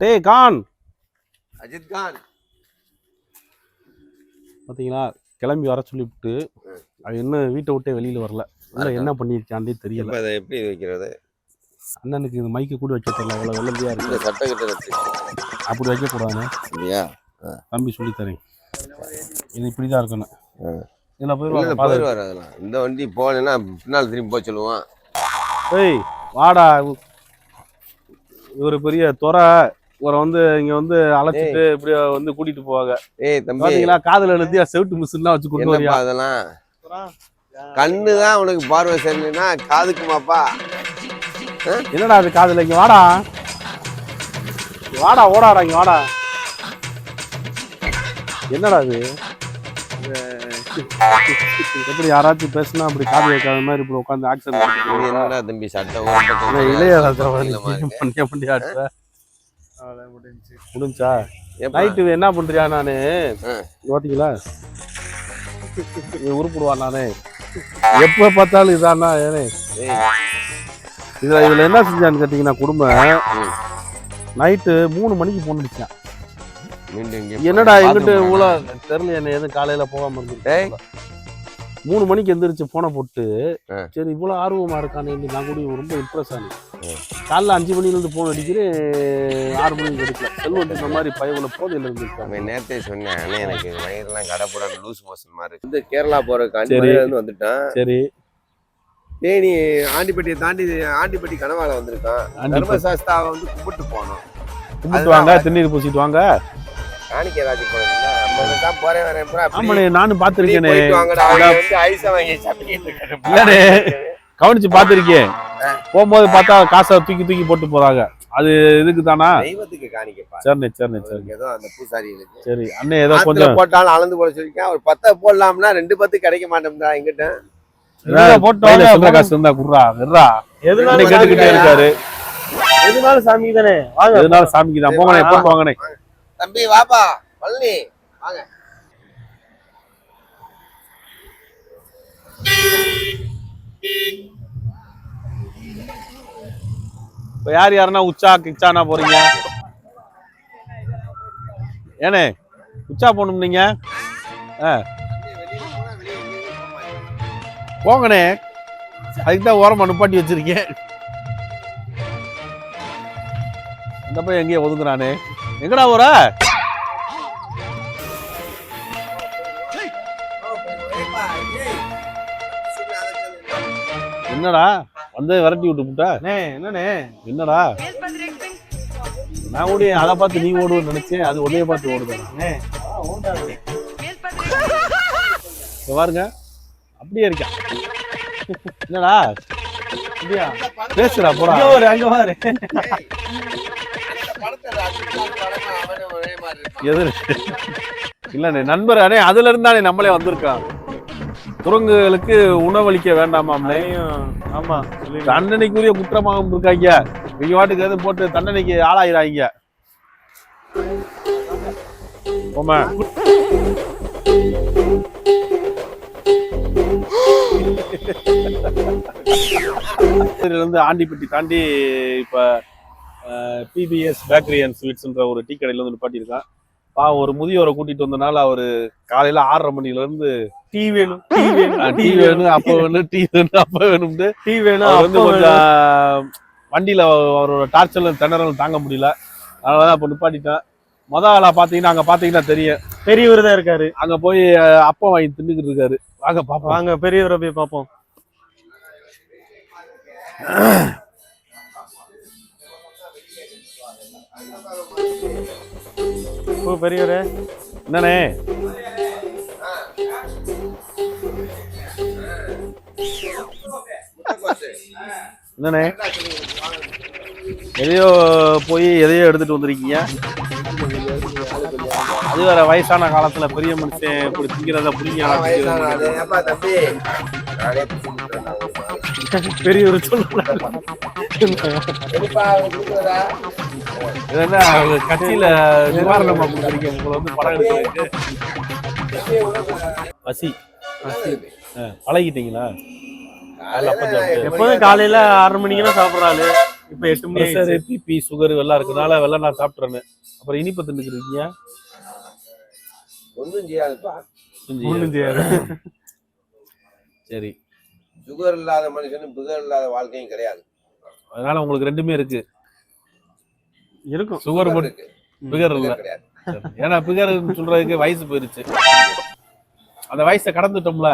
டேய் கான். அஜித் கான். பார்த்தீங்களா கிளம்பி வர சொல்லிவிட்டு அவன் என்ன வீட்டை விட்டே வெளியில் வரல. இல்லை என்ன பண்ணியிருக்கான்டே தெரியல. இப்போ அதை எப்படி வைக்கிறது? அண்ணனுக்கு இந்த மைக்கு கூட வைக்க தெரியல அவ்வளோ வெள்ளந்தியா இருக்கு. இந்த சட்டை கிட்ட வச்சு. அப்படி வைக்கக்கூடாதுண்ணே இல்லையா தம்பி சொல்லித்தரேன். இது இப்படி தான் இருக்கணும். ஆ. இதில் இல்லை போயிடுவாங்க பாரு. போயிடுவார் அதெல்லாம். இந்த வண்டி போகலைன்னா பின்னால் திரும்பி போக சொல்லுவான். ஏய் வாடா இவர் பெரிய துறை இவரை வந்து இங்க வந்து அழைச்சிட்டு இப்படி வந்து கூட்டிட்டு போவாங்க. ஏய் தம்பி. பாத்தீங்களா? காதுல எழுதியா செவிட்டு மிஷின்லாம் வச்சு கொண்டு வரியா? என்னப்பா அதெல்லாம்? கண்ணு தான் உனக்கு பார்வை சரியில்லைன்னா காதுக்குமாப்பா என்னடா அது காதுல? இங்க வாடா. வாடா ஓடாடா இங்க வாடா. என்னடா இது? எப்படி யாராச்சும் பேசுனா அப்படி காது வைக்காத மாதிரி இப்படி உட்காந்து ஆக்சன் தம்பி சட்டை இளையராஜா. பண்ணியா பண்ணியா முடிஞ்சா? நைட்டு என்ன பண்றியா நானு? இது உருப்பிடுவான் நானே. எப்ப பார்த்தாலும் இதானா ஏனே? ஏய், இதுல இதுல என்ன செஞ்சான்னு கேட்டீங்கன்னா குடும்பம். நைட்டு மூணு மணிக்கு போன் அடிச்சான் மீண்டும் இங்கே என்னடா எங்கிட்ட. இவ்வளோ தெரியல என்ன எதுவும் காலையில போகாம டேய். இருந்து மூணு மணிக்கு எந்திரிச்சு போனை போட்டு. சரி இவ்வளவு ஆர்வமா இருக்கானே நான் கூட ரொம்ப இம்ப்ரெஸ் ஆனேன். காலைல அஞ்சு மணில இருந்து போன் அடிக்கிறேன் ஆறு மணிக்கு எடுக்கல செல்வம் இந்த மாதிரி பயவுல போதையில இருந்திருக்காங்க நேத்தே சொன்னேன் எனக்கு வயிறுலாம் கடப்படாது லூஸ் மோஷன் மாதிரி இருக்கு. கேரளா. அஞ்சு வந்துட்டான் சரி தேனி ஆண்டிப்பட்டியை தாண்டி ஆண்டிப்பட்டி கனவால வந்திருக்கான். தர்மசாஸ்தாவை வந்து கும்பிட்டு போனோம் கும்பிட்டு வாங்க திருநீர் பூசிட்டு வாங்க காணிக்க ஏதாச்சும் போனோம்ல நம்ம தான் போறேன் வரேன் பூரா அப்படி. ஆமாண்ணே நானும் பார்த்துருக்கேனே வந்து ஐஸை வாங்கி சாப்பிட்டு இருக்காரு. இல்லண்ணே கவனிச்சு பார்த்துருக்கேன். போகும்போது பார்த்தா காசை தூக்கி தூக்கி போட்டு போறாங்க. அது இதுக்கு தானா? தெய்வத்துக்கு காணிக்கப்பா. சரிண்ணே சரிண்ணே சரி ஏதோ அந்த பூசாரிகளுக்கு. சரி அண்ணே ஏதோ கொஞ்சம் போட்டாலும் அளந்து போட சொல்லிருக்கேன் ஒரு பத்தை போடலாம்னா ரெண்டு பத்து கிடைக்க மாட்டேம்டா எங்கிட்ட சில்லறை காசு இருந்தா குடுறா வெர்றா எதுனாலும் கேட்டுக்கிட்டே இருக்காரு. எதுனாலும் சாமி தானே வாங்க. எதுனாலும் சாமிக்கு தான் போங்கண்ணே எப்போ போங்கண்ணே. தம்பி வாப்பா பழனி வாங்க. இப்போ யார் யாருன்னா உச்சா கிச்சானா போறீங்க? ஏனே உச்சா போகணும் நீங்க? ஆ. போங்கண்ணே. அதுக்கு தான் ஓரமாக நிப்பாட்டி வச்சிருக்கேன். இந்த பையன் எங்கேயோ ஒதுங்குறானே. எங்கடா போற? என்னடா? வந்து விரட்டி விட்டு புட்டா? என்னண்ணே? என்னடா? நான் ஓடி அதை பார்த்து நீ ஓடுவேன்னு நினைச்சேன். அது உன்னைய பார்த்து ஓடுதா. அண்ணே, ஆ, ஓடாது. இப்ப பாருங்க. அப்படியே இருக்கா. என்னடா? அப்படியா? இங்க பாரு, அங்க பாரு. எது இல்லண்ணே நண்பர் அண்ணே அதுல இருந்தானே நம்மளே வந்திருக்கான் குரங்குகளுக்கு உணவளிக்க வேண்டாமாம்னே ஆமா. தண்டனைக்குரிய குற்றமாகவும் இருக்காங்க இவங்க வாட்டுக்கு எதுவும் போட்டு தண்டனைக்கு ஆளாயிராங்க இதுல இருந்து ஆண்டிப்பட்டி தாண்டி இப்ப பிபிஎஸ் பேக்கரி அண்ட் ஸ்வீட்ஸ்ன்ற ஒரு டீ கடையில வந்து நிப்பாட்டியிருக்கான். பாவம் ஒரு முதியோரை கூட்டிட்டு வந்தனால அவரு காலையில ஆறரை மணில இருந்து டீ வேணும். டீ வேணும் டீ வேணும். அப்ப வேணும் டீ வேணும் அப்ப வேணும்னு டீ வேணும் வந்து. கொஞ்சம் வண்டியில அவரோட டார்ச்சல் திணறல் தாங்க முடியல. அதனாலதான் அப்ப நிப்பாட்டிட்டேன். மொத ஆளா பாத்தீங்கன்னா அங்க பாத்தீங்கன்னா தெரியும். பெரியவர் தான் இருக்காரு. அங்க போய் அஹ், அப்பம் வாங்கி தின்னுக்கிட்டு இருக்காரு. வாங்க பாப்போம். வாங்க பெரியவரை போய் பார்ப்போம் ஓ பெரியவரே. என்னண்ணே என்னண்ணே எதையோ போய் எதையோ எடுத்துட்டு வந்திருக்கீங்க. அது வேற வயசான காலத்துல பெரிய மனுஷன் இப்படி திங்கிறத புரியுங்க பெரிய பெரியவர் சொல்ல இது என்ன அவங்க கட்சியில நிவாரணமா உங்களை வந்து படம் எடுக்கிறதுக்கு பசி. ஆ, பழகிட்டீங்களா. எப்போதும் காலையில ஆறு மணிக்கு தான் சாப்பிடுறாரு இப்ப எட்டு மணி ஆயிடுச்சு. பிபி சுகர் எல்லாம் இருக்கனால வெள்ளம் நான் சாப்பிட்றேன்னு அப்புறம் இனிப்பு தின்னுக்கிறீங்க ஒன்றும் செய்யாதுப்பா. ஒண்ணும் செய்யாது. சரி. சுகர் இல்லாத மனுஷனும் புகர் இல்லாத வாழ்க்கையும் கிடையாது. அதனால உங்களுக்கு ரெண்டுமே இருக்கு. இருக்கும். சுகர் மட்டும் இருக்கு. பிகர் இல்ல. ஏன்னா பிகர் சொல்றதுக்கு வயசு போயிருச்சு. அந்த வயசை கடந்துட்டோம்ல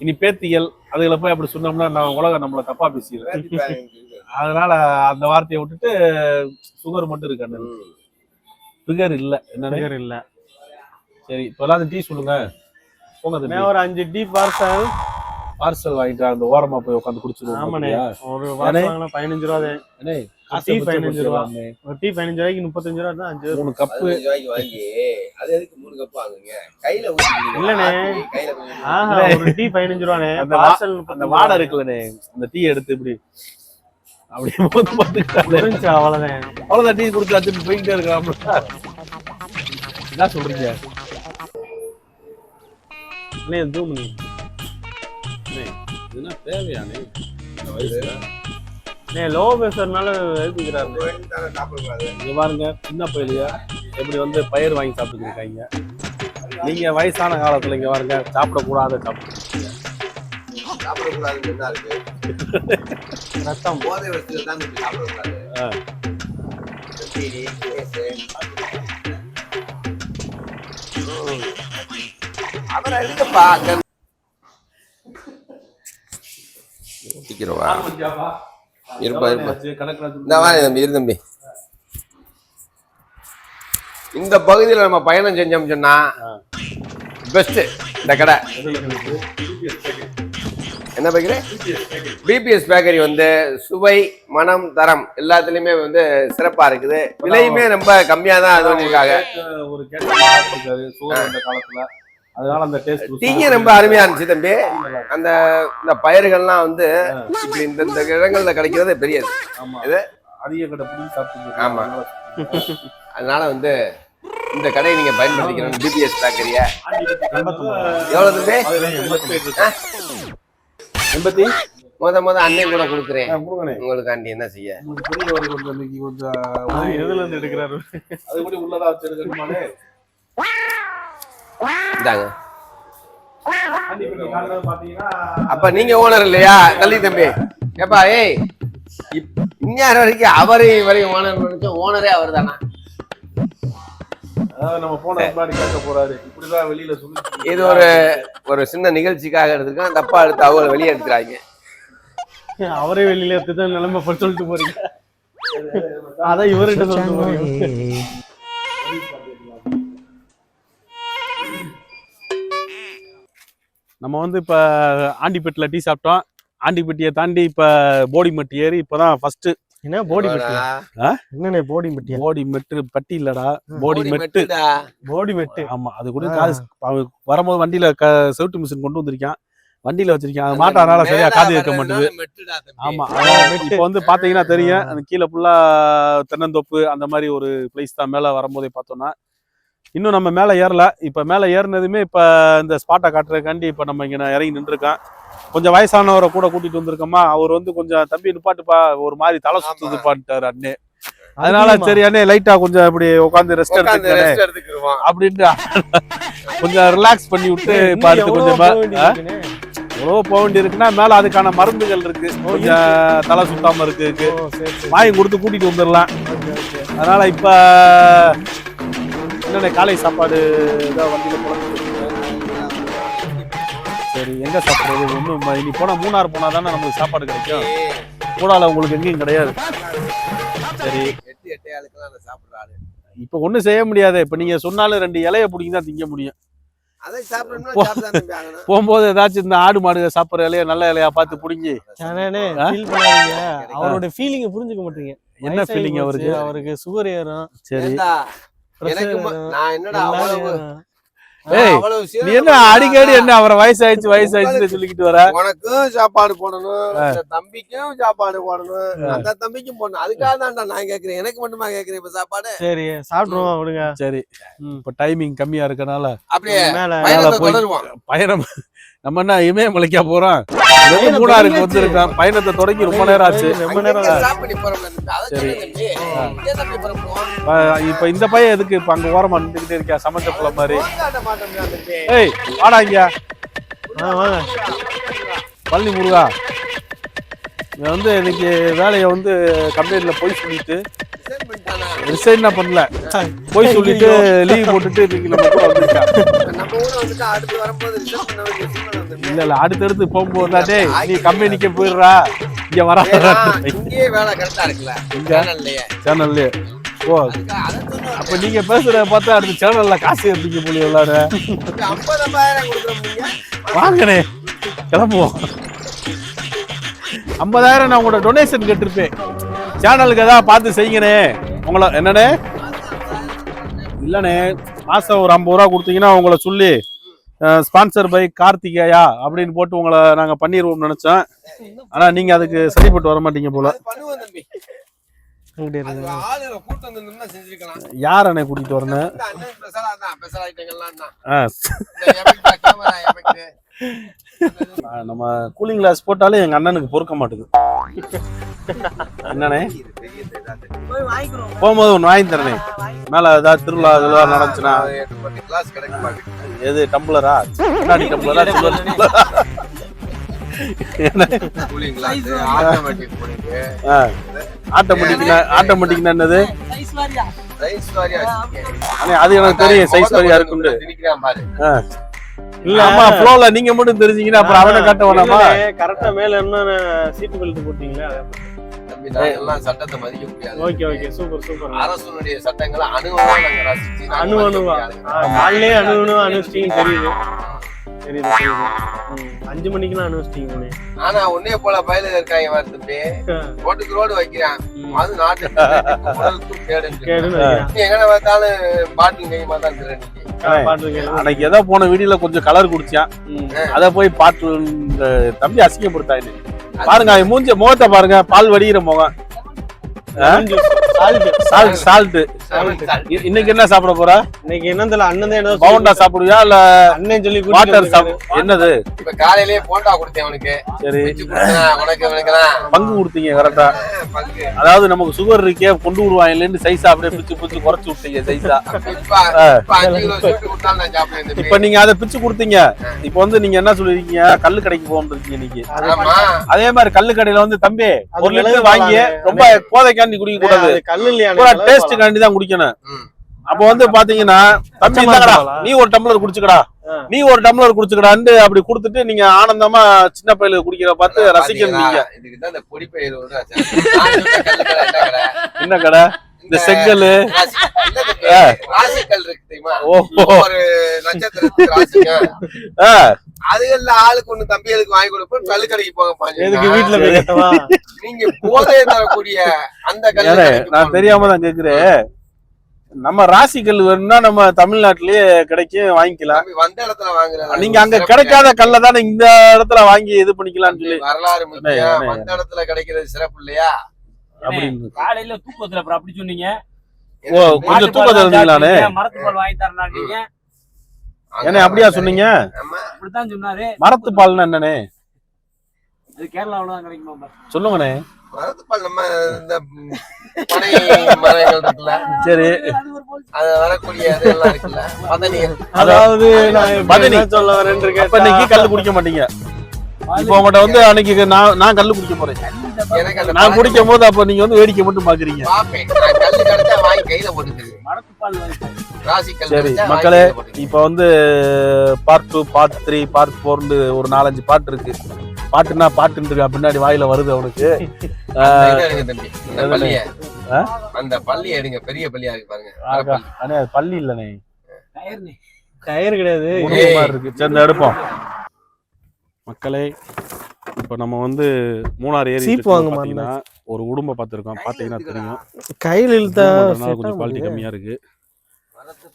இனி பேத்திகள் அதுகளை போய் அப்படி சொன்னோம்னா நான் உலகம் நம்மள தப்பா இருக்கு. அதனால அந்த வார்த்தையை விட்டுட்டு சுகர் மட்டும் இருக்கு அண்ணன். பிகர் இல்ல. என்னன்னு சுகர் இல்ல. சரி இப்போ எல்லாரும் டீ சொல்லுங்க. போங்க ஒரு அஞ்சு டீ பார்சல் பார்சல் வாங்கிட்டு அந்த ஓரமா போய் உட்காந்து குடிச்சிருவோம் பதினஞ்சு ரூபா டீ பதினஞ்சு ரூபா. டீ பதினஞ்சு ரூபாய்க்கு முப்பத்தஞ்சு ரூபா தான் அஞ்சு மூணு கப்பு. ரூபாய்க்கு வாங்கி அது எதுக்கு மூணு கப் வாங்குங்க கையில கொஞ்சம் ஆஹா ஒரு டீ பதினஞ்சு ரூபாண்ணே. அந்த வா- பார்சல் அந்த வாடை இருக்குல்லண்ணே. அந்த டீ எடுத்து இப்படி அப்படியே மோந்து பார்த்துக்கிட்டாலே. முடிஞ்சு அவ்வளவுதான். அவ்வளவுதான் டீ கொடுத்தாச்சு போய்கிட்டே இருக்கலாம் என்ன சொல்றீங்க? அண்ணே ஜூம் பண்ணி இதுனா தேவையானே? இந்த வயசுல. அண்ணே லோ பேசுறதுனால எழுதிக்கிறாரு. இங்க பாருங்க சின்ன பையலுங்க எப்படி வந்து பயிர் வாங்கி சாப்பிட்டுட்டு இருக்காங்க நீங்க வயசான காலத்துல இங்க பாருங்க சாப்பிடக்கூடாத சாப்பிட்டு. சாப்பிடக்கூடாதுன்னு என்ன இருக்கு? ரத்தம். போதை வச்சுட்டு தான் சாப்பிடக்கூடாது. கேஸு. ம். அப்புறம் எதுக்குப்பா அங்க- ஊத்திக்கிறவா? இருப்பா, இருப்பா. இந்த தம்பி இரு தம்பி. இந்த பகுதியில் நம்ம பயணம் செஞ்சோம் சொன்னா பெஸ்ட் இந்த கடை. என்ன பேக்கரி பிபிஎஸ் பேக்கரி வந்து சுவை மனம் தரம் எல்லாத்துலயுமே வந்து சிறப்பா இருக்குது. விலையுமே ரொம்ப கம்மியா தான் இது பண்ணிருக்காங்க ஒரு காலத்துல. அதனால அந்த டேஸ்ட் டீங்க ரொம்ப அருமையா இருந்துச்சு தம்பி. அந்த இந்த பயிர்கள்லாம் வந்து இப்படி இந்த இந்த இடங்கள்ல கிடைக்கிறது பெரியது. ஆமா. இது? அதிக கடை பிடிச்சி சாப்பிட்டு ஆமா. அதனால வந்து இந்த கடையை நீங்க பயன்படுத்திக்கணும். பிபிஎஸ் பேக்கரிய எவ்வளவு தம்பி? எண்பத்தி? முத முத அண்ணன் கூட கொடுக்குறேன். கொடுங்கண்ணே. உங்களுக்கு ஆண்டி என்ன செய்ய? கொஞ்சம் எதுல இருந்து எடுக்கிறாரு? அது கூட உள்ளதா வச்சிருக்கணுமானே இந்தாங்க. பாத்தீங்கன்னா அப்ப நீங்க ஓனர் இல்லையா? தள்ளி தம்பி. ஏப்பா ஏய். இப்- இந்நேரம் வரைக்கும் அவரே வரையும் ஓனர் நினைச்சா ஓனரே அவர் தானா? அதாவது நம்ம போன முன்னாடி கேட்க போறாரு. இப்படிதான் வெளியில சொல்லி இது ஒரு ஒரு சின்ன நிகழ்ச்சிக்காக எடுத்திருக்கேன் தப்பா எடுத்து அவங்கள வெளியே எடுத்துறாங்க. அவரே வெளியில எடுத்துதான் நிலைமை போய் சொல்லிட்டு போறீங்க. அதான் இவர்கிட்ட சொல்லிட்டு போறீங்க. நம்ம வந்து இப்ப ஆண்டிப்பட்டில டீ சாப்பிட்டோம். ஆண்டிப்பட்டியை தாண்டி இப்ப போடிமட்டி ஏறி இப்பதான் ஃபர்ஸ்ட் என்ன போடி மெட்டு? என்னண்ணே போடி மெட்டியா போடி மெட்டு பட்டி இல்லடா. போடி மெட்டு. போடி மெட்டு. ஆமா அது கூட காது வரும்போது வண்டியில க செவுட்டு மிஷின் கொண்டு வந்திருக்கான். வண்டியில வச்சிருக்கான். அது மாட்டானால சரியா காது கேட்க மாட்டேது ஆமா இப்போ வந்து பாத்தீங்கன்னா தெரியும். அந்த கீழே ஃபுல்லா தென்னந்தோப்பு அந்த மாதிரி ஒரு பிளேஸ் தான். மேல வரும்போதே பார்த்தோம்னா இன்னும் நம்ம மேல ஏறல. இப்ப மேல ஏறினதுமே இப்ப இந்த ஸ்பாட்டை காட்டுறதுக்காண்டி இப்ப நம்ம இங்க நான் இறங்கி நின்றுருக்கோம் கொஞ்சம் வயசானவரை கூட கூட்டிட்டு வந்திருக்கோமா? அவர் வந்து கொஞ்சம் தம்பி நிப்பாட்டுப்பா ஒரு மாதிரி தலை சுத்துதுப்பான்ட்டாரு அண்ணே. அதனால சரி அண்ணே லைட்டா கொஞ்சம் இப்படி உட்காந்து ரெஸ்ட் எடுத்துக்கிடுவான் அப்படின்ட்டு கொஞ்சம் ரிலாக்ஸ் பண்ணி விட்டு இப்ப அடுத்து கொஞ்சம்? எவ்வளவோ போக வேண்டி இருக்குன்னா மேல அதுக்கான மருந்துகள் இருக்கு. கொஞ்சம் தலை சுத்தாம இருக்கு வாங்கி கொடுத்து கூட்டிட்டு வந்துடலாம். அதனால இப்ப என்னென்ன காலை சாப்பாடு ஏதாவது வண்டியில சரி எங்க சாப்பிடுறது? ஒன்றும் இனி போனா மூணார் போனா தானே நமக்கு சாப்பாடு கிடைக்கும். கூடால உங்களுக்கு எங்கேயும் கிடையாது. சரி. எட்டு எட்டே ஆளுக்கெல்லாம் அதை சாப்பிடுறாரு இப்ப ஒண்ணும் செய்ய முடியாது. இப்ப நீங்க சொன்னாலும் ரெண்டு இலைய பிடிங்கி தான் திங்க முடியும். போகும்போது ஏதாச்சும் இந்த ஆடு மாடு சாப்பிடுற இலைய நல்ல இலையா பார்த்து பிடிங்கி. அவரோட ஃபீலிங்க புரிஞ்சுக்க மாட்டீங்க. என்ன ஃபீலிங் அவருக்கு? அவருக்கு சுகர் ஏறும். சரி. நீ என்ன அடிக்கடி என்ன அவரை வயசாயிடுச்சு வயசாயிடுச்சுன்னு சொல்லிக்கிட்டு வர? உனக்கும் சாப்பாடு போடணும் தம்பிக்கும் சாப்பாடு போடணும் அந்த தம்பிக்கும் போடணும். அதுக்காக தான்டா நான் கேக்குறேன். எனக்கு மட்டுமா கேக்குறேன் இப்ப சாப்பாடு? சரி சாப்பிடுவோம் விடுங்க. சரி. இப்ப டைமிங் கம்மியா இருக்கனால அப்படியே மேல பயணம் நம்ம என்ன இமயமலைக்கா போறோம்? மூணாருக்கு வந்திருக்கோம் பயணத்தை தொடங்கி ரொம்ப நேரம் ஆச்சு. ரொம்ப நேரம் சரி. இப்ப- இந்த பையன் எதுக்கு இப்ப அங்க ஓரமா நின்றுகிட்டே இருக்கா? சமைச்ச புள்ள மாதிரி. ஏய் வாடா இங்க. பழனி முருகா. இவன் வந்து இன்னைக்கு வேலையை வந்து கம்பெனில போய் சொல்லிட்டு Resign பண்ணிட்டானா? ரிசைன் பண்ணல. போய் சொல்லிட்டு லீவ் போட்டுட்டு இன்னைக்கு நம்ம இல்ல இல்ல அடுத்தடுத்து போகும்போது டேய் நீ கம்பெனிக்கே போயிடுறா. இங்க வர வேலை கரெக்டா இருக்குல்ல? சேனல்லையே. ஓ. அப்ப நீங்க பேசுறத பார்த்தா அடுத்த சேனல்ல காசு எடுத்துக்க முடியும் எல்லாரும். இப்ப 50,000 கொடுக்குறோம் நீங்க. வாங்கண்ணே கிளம்புவோம். ஐம்பதாயிரம் நான் உங்களோட டொனேஷன் கேட்டிருப்பேன். சேனலுக்கு ஏதாவது பார்த்து செய்யுங்கண்ணே. உங்களை என்னண்ணே? இல்லைண்ணே. மாசம் ஒரு ஐம்பது ரூபா கொடுத்தீங்கன்னா உங்களை சொல்லி ஸ்பான்சர் பை கார்த்திகேயா அப்படின்னு போட்டு உங்களை நாங்க பண்ணிடுவோம்னு நினைச்சோம் ஆனா நீங்க அதுக்கு சரிப்பட்டு வர மாட்டீங்க போல. யார் அண்ணே கூட்டிட்டு வரணும்? அண்ணன் ஆ. நம்ம கூலிங் கிளாஸ் போட்டாலே எங்க அண்ணனுக்கு பொறுக்க மாட்டுது என்னண்ணே. போகும்போது ஒன்று வாங்கி தரனே மேல ஏதாவது திருவிழா இதெல்லாம் நடந்துச்சுன்னா. எது டம்ளரா முன்னாடி டம்ளரா. ஆட்டோமேட்டிக் என்னது அது எனக்கு தெரியும் சைஸ் வரியா இருக்குண்டு. இல்ல ஆமா ஃப்ளோல நீங்க மட்டும் தெரிஞ்சீங்கன்னா அப்புறம் அவனை காட்ட வேணாமா? கரெக்டா மேல என்ன சீட்டு பெல்ட் போட்டீங்களா? எல்லாம் சட்டத்தை மதிக்க முடியாது. Okay okay super super. அரசனுடைய சட்டங்களை அணுவா நாங்க ரசிச்சு நாங்க அணு மதிக்க அணுவா அணுச்சிட்டீங்க தெரியுது. தெரியுது தெரியுது. அஞ்சு மணிக்கெல்லாம் அணுச்சிட்டீங்க உடனே ஆனா உன்னைய போல பயலுக இருக்காங்க பாரு தம்பி. ரோட்டுக்கு ரோடு வைக்கிறான் அது நாட்டுக்கு உடலுக்கும் கேடுன்னு. கேடுன்னு வைக்கிறேன் நீ எங்கன பார்த்தாலும் பாட்டில் கைமா தான். பாட்டு. அன்னைக்கு ஏதோ போன வீடியோல கொஞ்சம் கலர் குடிச்சான். அத போய் பாட்டு தம்பி அசிங்கப்படுத்தாங்க பாருங்க மூஞ்ச முகத்தை பாருங்க பால் வடிகிற முகம் இன்னைக்கு என்ன சாப்பிட போற? இன்னைக்கு என்ன அண்ணன் தான் ஏதோ பவுண்டா சாப்பிடுவியா இல்ல அண்ணன் சொல்லி வாட்டர் என்னது? இப்ப காலையிலேயே போண்டா கொடுத்தேன் அவனுக்கு. சரி. பங்கு கொடுத்தீங்க கரெக்டா அதாவது நமக்கு சுகர் இருக்கே கொண்டு விடுவாங்கன்னு சைஸா அப்படியே பிச்சு பிச்சு குறைச்சு விட்டீங்க சைஸா இப்ப நீங்க அதை பிச்சு கொடுத்தீங்க. இப்ப வந்து நீங்க என்ன சொல்லிருக்கீங்க? கல்லு கடைக்கு போகணும் இருக்கீங்க இன்னைக்கு. ஆமா. அதே மாதிரி கல்லு கடையில வந்து தம்பி ஒரு லிட்டர் வாங்கி. ரொம்ப போதைக்காண்டி குடிக்க கூடாது அது கல்லு இல்லையா பூரா அண்ணே, டேஸ்ட் மிளகு காண்டி தான் குடிக்கணும். அப்ப வந்து பாத்தீங்களா தம்பி. நீ ஒரு டம்ளர் குடிச்சுக்கடா. நீ ஒரு டம்ளர் குடிச்சுக்கடான்னு அப்படி கொடுத்துட்டு நீங்க ஆனந்தமா சின்ன பையல குடிக்கிற பார்த்து ரசிக்கணும் நீங்க என்ன கடை? இந்த செங்கல் தம்பி. ராசிக்கல் இருக்கு தெரியுமா? ஓஹோ ஒரு நட்சத்திரத்துக்கு. ஆ, அதுகள்ல ஆளுக்கு ஒண்ணு தம்பிகளுக்கு வாங்கி கொடுப்போம் கல்லு கடைக்கு போக. எதுக்கு வீட்டுல போய் கட்டவா நீங்க போதை தரக்கூடிய அந்த கல்லு நான். தெரியாம தான் கேக்குறேன் நம்ம ராசி கல் வேணும்னா நம்ம தமிழ்நாட்டிலேயே கிடைக்கும் வாங்கிக்கலாம் தம்பி, வந்த இடத்துல வாங்குறது நீங்க அங்க கிடைக்காத கல்ல தானே இந்த இடத்துல வாங்கி இது பண்ணிக்கலாம்னு சொல்லி வரலாறு. வந்த இடத்துல கிடைக்கிறது சிறப்பு இல்லையா அப்படின்னு. காலையில தூக்கத்துல அப்புறம் அப்படி சொன்னீங்க. ஓ கொஞ்சம் தூக்கத்துல இருந்தீங்களானே மரத்து பால் வாங்கி தரனாட்டீங்க ஏன்னா அப்படியா சொன்னீங்க. அப்படித்தான் சொன்னாரு. மரத்து பால்னா என்னண்ணே? அது கேரளாவுல தான் கிடைக்குமா. சொல்லுங்கண்ணே. மரத்துப்பால் நம்ம இந்த ம், பனை மரங்கள் இருக்குல்ல? சரி. அது வரக்கூடிய இதெல்லாம் இருக்குல்ல? அதாவது நான். என்ன சொல்ல இருக்கேன் இன்னைக்கு கல்லு குடிக்க மாட்டீங்க. இப்போ உங்கள்கிட்ட வந்து அன்னைக்கு நான் நான் கல்லு குடிக்க போறேன். நான் குடிக்கும் போது அப்ப நீங்க வந்து வேடிக்கை மட்டும் பாக்குறீங்க. சரி, மக்களே. இப்போ வந்து part two part three part ஃபோர்னு ஒரு நாலஞ்சு பாட்டு இருக்கு. பாட்டுன்னா பாட்டுன்னு இருக்கா. பின்னாடி வாயில வருது அவனுக்கு. அந்த இதை எடுங்க பெரிய பள்ளியா இருக்கு பாருங்க. அண்ணே பள்ளி இல்லனே. கயிறு கிடையாது. இருக்கு. சேர்ந்து எடுப்போம். மக்களே இப்போ நம்ம வந்து மூணார் ஏரி சீப்பு வாங்க ஒரு உடும்பை பார்த்துருக்கோம் பார்த்தீங்கன்னா தெரியும். கையில் இழுத்தா கொஞ்சம் குவாலிட்டி மாட்டேங்குது. கம்மியா இருக்கு.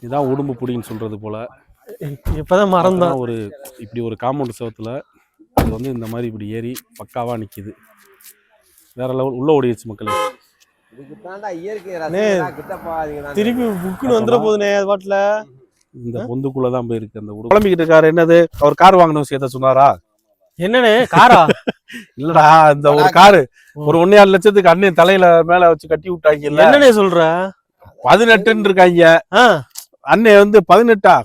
இதான் உடும்பு புடின்னு சொல்றது போல. இப்பதான் மறந்தான். ஒரு இப்படி ஒரு காம்பவுண்ட் செவத்துல அது வந்து இந்த மாதிரி இப்படி ஏறி பக்காவா நிக்குது. வேற லெவல் உள்ள ஓடிடுச்சு மக்களே. திருப்பி புக்குன்னு வந்துட போகுதுனே அது பாட்டுல. இந்த பொந்துக்குள்ளதான் போயிருக்கு அந்த குழம்பிக்கிட்டு இருக்காரு என்னது? அவர் கார் வாங்கணும் விஷயத்த சொன்னாரா? என்னண்ணே காரா? இல்லடா இந்த ஒரு காரு. ஒரு ஒன்னே லட்சத்துக்கு அண்ணன் தலையில மேல வச்சு கட்டி விட்டாங்கல்ல என்னண்ணே சொல்ற? பதினெட்டுன்னு இருக்காங்க. அண்ணன் வந்து பதினெட்டா?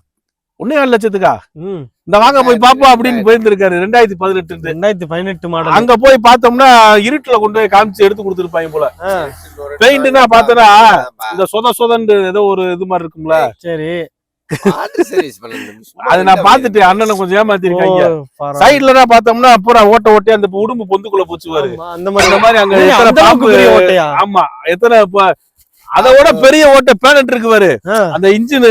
ஒன்னே லட்சத்துக்கா? ம். இந்த வாங்க போய் பாப்போம் அப்படின்னு போயிருந்திருக்காரு. ரெண்டாயிரத்தி பதினெட்டு ரெண்டாயிரத்தி பதினெட்டு மாடல் அங்க போய் பார்த்தோம்னா இருட்டுல கொண்டு போய் காமிச்சு எடுத்து கொடுத்துருப்பாங்க போல. பெயிண்ட்னா பார்த்தனா இந்த சொத சொதன்னு ஏதோ ஒரு இது மாதிரி இருக்கும்ல? சரி. அது நான் பார்த்துட்டு அண்ணனை கொஞ்சம் ஏமாத்திருக்காங்க. சைடுல பார்த்தோம்னா பூரா ஓட்ட ஓட்டி அந்த உடும்பு பொந்துக்குள்ள போச்சு பாரு ஆமா, அந்த மாதிரி. அந்த மாதிரி அங்க எத்தனை பாம்பு ஓட்டையா? ஆமா எத்தனை ப- அதை விட பெரிய ஓட்ட பேனட் இருக்கு பாரு ஆ, அந்த இன்ஜின்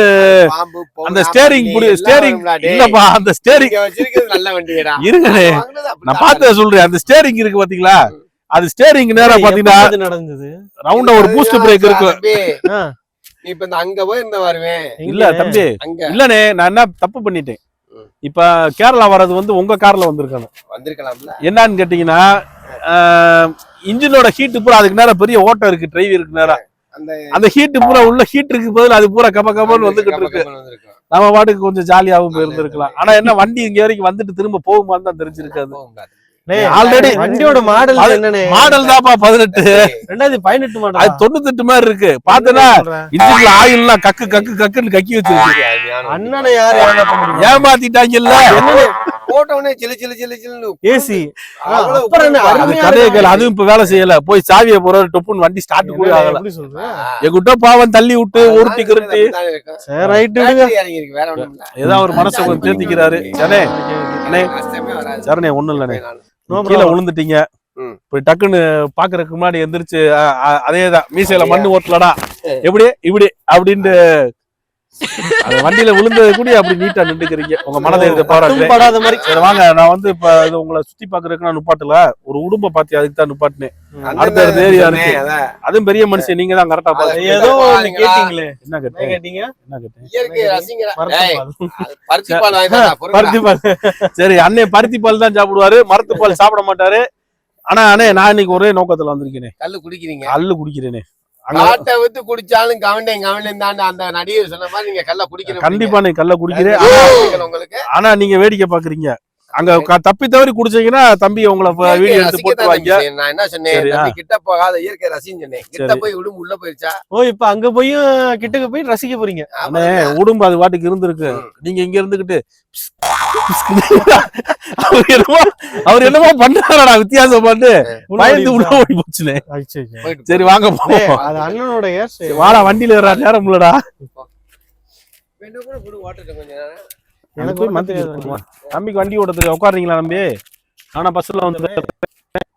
அந்த ஸ்டேரிங் ஸ்டேரிங் இல்லப்பா அந்த ஸ்டேரிங் வச்சிருக்கிறது நல்ல வண்டியடா. இருங்கண்ணே. நான் பார்த்தத சொல்றேன். அந்த ஸ்டேரிங் இருக்கு பாத்தீங்களா? அது ஸ்டேரிங் நேரா பாத்தீங்கன்னா நடந்தது? ரவுண்டா ஒரு பூஸ்ட் பிரேக் இருக்கு இப்ப இந்த அங்க போய் இந்த வருவேன்? இல்ல? தம்பி. அங்க. இல்லனே நான் என்ன தப்பு பண்ணிட்டேன். இப்ப கேரளா வர்றது வந்து உங்க கார்ல வந்திருக்கானு வந்திருக்கலாம்ல. என்னன்னு கேட்டீங்கன்னா இன்ஜினோட ஹீட் பூரா அதுக்கு நேரம் பெரிய ஓட்டம் இருக்கு டிரைவ் இருக்கு நேரம் அந்த அந்த ஹீட் பூரா உள்ள ஹீட் இருக்கு பதில் அது பூரா கப கபன்னு வந்துகிட்டு இருக்கு. நம்ம பாட்டுக்கு கொஞ்சம் ஜாலியாவும் இருந்திருக்கலாம். ஆனா என்ன வண்டி இங்க வரைக்கும் வந்துட்டு திரும்ப போகுமா தான் தெரிஞ்சிருக்காது. ஆல்ரெடி வண்டியோட மாடல் என்னண்ணே? மாடல் தான்ப்பா பதினெட்டு. ரெண்டாயிரத்தி பதினெட்டு மாடல் அது தொண்ணூத்தெட்டு மாதிரி இருக்கு. பார்த்தனா இன்ஜின்ல ஆயில்லாம் கக்கு கக்கு கக்குன்னு கக்கி வச்சிருக்கு. அண்ணனை யார் ஏமாத்திட்டாங்கல்ல? போட்ட உடனே சிலு சிலு சிலு சிலுன்னு ஏசி. அதுவும் இப்ப வேலை செய்யல. போய் சாவியை போற டொப்புன்னு வண்டி ஸ்டார்ட் கூட ஆகல. எங்கிட்ட பாவம் தள்ளி விட்டு உருட்டி கிருட்டி. சரி ரைட்டு. ஏதாவது ஒரு மனசை கொஞ்சம் தேத்திக்கிறாரு. சனே அண்ணே. கஷ்டமே வராது. சரணே ஒண்ணும் இல்லண்ணே. No கீழே. விழுந்துட்டீங்க. இப்படி டக்குன்னு பாக்குறதுக்கு முன்னாடி எந்திரிச்சு அதேதான் மீசையில மண்ணு ஓட்டலடா. எப்படி? இப்படி. அப்படின்ட்டு அந்த வண்டியில விழுந்தது கூட அப்படி நீட்டா நின்றுக்கிறீங்க உங்க பட்டும் பாராட்டுறேன். படாத மாதிரி. சரி வாங்க நான் வந்து இப்ப உங்களை சுத்தி பாக்குறதுக்கு நான் நுப்பாட்டல. ஒரு உடும்ப பாத்தி அதுக்கு தான் நுப்பாட்டினேன். அடுத்த அடுத்த ஏரியா இருக்கு. அதுவும் பெரிய மனுஷன் நீங்க தான் கரெக்டா பாருங்க ஏதோ? கேட்டீங்களே. என்ன கேட்டீங்க? என்ன பால். சரி அண்ணே பருத்தி பால் தான் சாப்பிடுவாரு. மரத்து பால் சாப்பிட மாட்டாரு. ஆனா அண்ணே நான் இன்னைக்கு ஒரே நோக்கத்துல வந்திருக்கேனே. கல்லு குடிக்கிறீங்க. கல்லு குடிக்கிறேனே. காட்டை வித்து குடிச்சாலும் கவனேன் கவனேன் தான் அந்த நடிகர் சொன்ன மாதிரி நீங்க கல்ல குடிக்கணும் கண்டிப்பா நீ கல்ல குடிக்கிறேன் உங்களுக்கு? ஆனா நீங்க வேடிக்கை பாக்குறீங்க அங்க தப்பி தவறி குடிச்சீங்கன்னா தம்பி உங்களை வீடியோ எடுத்து செய்யணும். நான் என்ன சொன்னேன்? கிட்ட போகாத இயற்கை ரசின்னு சொன்னேன். கிட்ட. போய் விடும் உள்ள போயிருச்சா? ஓ இப்ப அங்க போயும் கிட்டக்க போய் ரசிக்க போறீங்க. உடம்பு அது பாட்டுக்கு இருந்திருக்கு. நீங்க இங்க இருந்துகிட்டு அவர் என்னமோ அவர் என்னமோ பண்றாரா வித்தியாசம் பண்ணு பயந்து உள்ள ஓடி போச்சுனே. சரி வாங்க போவோம். அது அண்ணனோட வாடா வண்டியில ஏறா நேரம் இல்லடா. எனக்கு. தம்பிக்கு வண்டி ஓட்ட உட்காருறீங்களா நம்பி ஆனா பஸ்ல வந்து